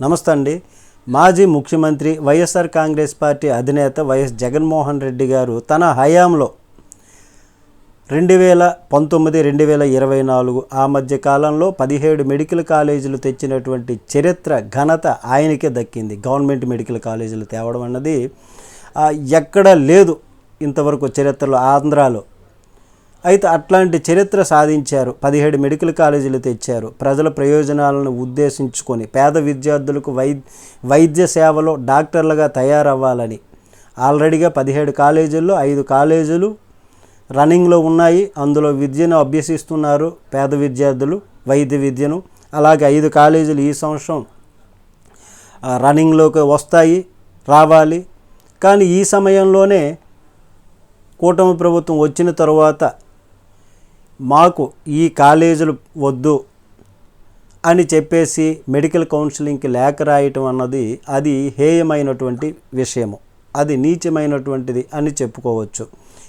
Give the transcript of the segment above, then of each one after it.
నమస్తే అండి. మాజీ ముఖ్యమంత్రి వైఎస్ఆర్ కాంగ్రెస్ పార్టీ అధినేత వైఎస్ జగన్మోహన్ రెడ్డి గారు తన హయాంలో రెండు వేల పంతొమ్మిది రెండు వేల ఇరవై నాలుగు ఆ మధ్య కాలంలో పదిహేడు మెడికల్ కాలేజీలు తెచ్చినటువంటి చరిత్ర ఘనత ఆయనకే దక్కింది. గవర్నమెంట్ మెడికల్ కాలేజీలు తేవడం అన్నది ఎక్కడా లేదు ఇంతవరకు చరిత్రలో ఆంధ్రాలో. అయితే అట్లాంటి చరిత్ర సాధించారు. పదిహేడు మెడికల్ కాలేజీలు తెచ్చారు. ప్రజల ప్రయోజనాలను ఉద్దేశించుకొని పేద విద్యార్థులకు వై వైద్య సేవలో డాక్టర్లుగా తయారవ్వాలని. ఆల్రెడీగా పదిహేడు కాలేజీల్లో ఐదు కాలేజీలు రన్నింగ్లో ఉన్నాయి. అందులో విద్యను అభ్యసిస్తున్నారు పేద విద్యార్థులు వైద్య విద్యను. అలాగే ఐదు కాలేజీలు ఈ సంవత్సరం రన్నింగ్లోకి వస్తాయి రావాలి. కానీ ఈ సమయంలోనే కూటమి ప్రభుత్వం వచ్చిన తరువాత మాకు ఈ కాలేజీలు వద్దు అని చెప్పేసి మెడికల్ కౌన్సిలింగ్కి లేఖ రాయటం అన్నది అది హేయమైనటువంటి విషయము. అది నీచమైనటువంటిది అని చెప్పుకోవచ్చు.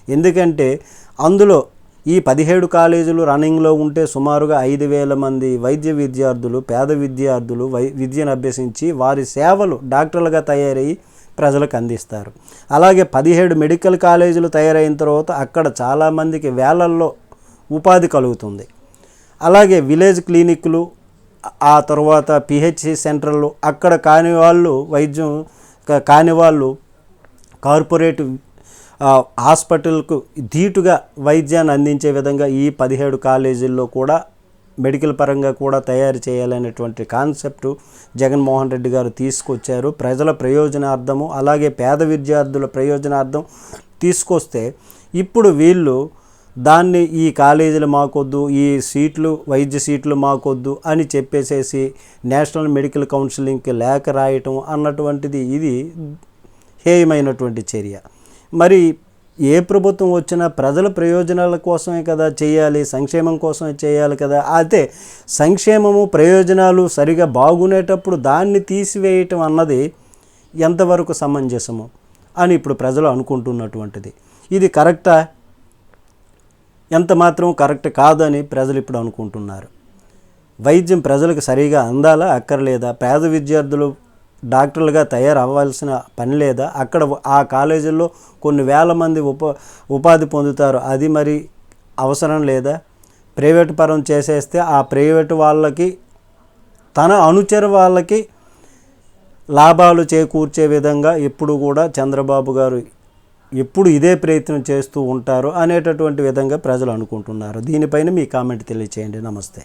ఎందుకంటే అందులో ఈ పదిహేడు కాలేజీలు రన్నింగ్లో ఉంటే సుమారుగా ఐదు వేల మంది వైద్య విద్యార్థులు పేద విద్యార్థులు వై విద్యను అభ్యసించి వారి సేవలు డాక్టర్లుగా తయారయ్యి ప్రజలకు అందిస్తారు. అలాగే పదిహేడు మెడికల్ కాలేజీలు తయారైన తర్వాత అక్కడ చాలామందికి వేలల్లో ఉపాధి కలుగుతుంది. అలాగే విలేజ్ క్లినిక్లు ఆ తర్వాత పిహెచ్సి సెంటర్లు అక్కడ కాని వాళ్ళు వైద్యం కా- కాని వాళ్ళు కార్పొరేట్ హాస్పిటల్కు ధీటుగా వైద్యాన్ని అందించే విధంగా ఈ పదిహేడు కాలేజీల్లో కూడా మెడికల్ పరంగా కూడా తయారు చేయాలనేటువంటి కాన్సెప్ట్ జగన్మోహన్ రెడ్డి గారు తీసుకొచ్చారు. ప్రజల ప్రయోజనార్థము అలాగే పేద విద్యార్థుల ప్రయోజనార్థం తీసుకొస్తే ఇప్పుడు వీళ్ళు దాన్ని ఈ కాలేజీలు మాకొద్దు ఈ సీట్లు వైద్య సీట్లు మాకొద్దు అని చెప్పేసేసి నేషనల్ మెడికల్ కౌన్సిలింగ్కి లేఖ రాయటం అన్నటువంటిది ఇది హేయమైనటువంటి చర్య. మరి ఏ ప్రభుత్వం వచ్చినా ప్రజల ప్రయోజనాల కోసమే కదా చేయాలి సంక్షేమం కోసమే చేయాలి కదా. అయితే సంక్షేమము ప్రయోజనాలు సరిగా బాగునేటప్పుడు దాన్ని తీసివేయటం అన్నది ఎంతవరకు సమంజసము అని ఇప్పుడు ప్రజలు అనుకుంటున్నటువంటిది. ఇది కరెక్టా? ఎంత మాత్రం కరెక్ట్ కాదని ప్రజలు ఇప్పుడు అనుకుంటున్నారు. వైద్యం ప్రజలకు సరిగా అందాలా అక్కర్లేదా? పేద విద్యార్థులు డాక్టర్లుగా తయారవ్వాల్సిన పని లేదా? అక్కడ ఆ కాలేజీల్లో కొన్ని వేల మంది ఉప ఉపాధి పొందుతారు. అది మరి అవసరం లేదా? ప్రైవేట్ పరం చేసేస్తే ఆ ప్రైవేట్ వాళ్ళకి తన అనుచర వాళ్ళకి లాభాలు చేకూర్చే విధంగా ఎప్పుడు కూడా చంద్రబాబు గారు ఎప్పుడు ఇదే ప్రయత్నం చేస్తూ ఉంటారు అనేటటువంటి విధంగా ప్రజలు అనుకుంటున్నారు. దీనిపైన మీ కామెంట్ తెలియచేయండి. నమస్తే.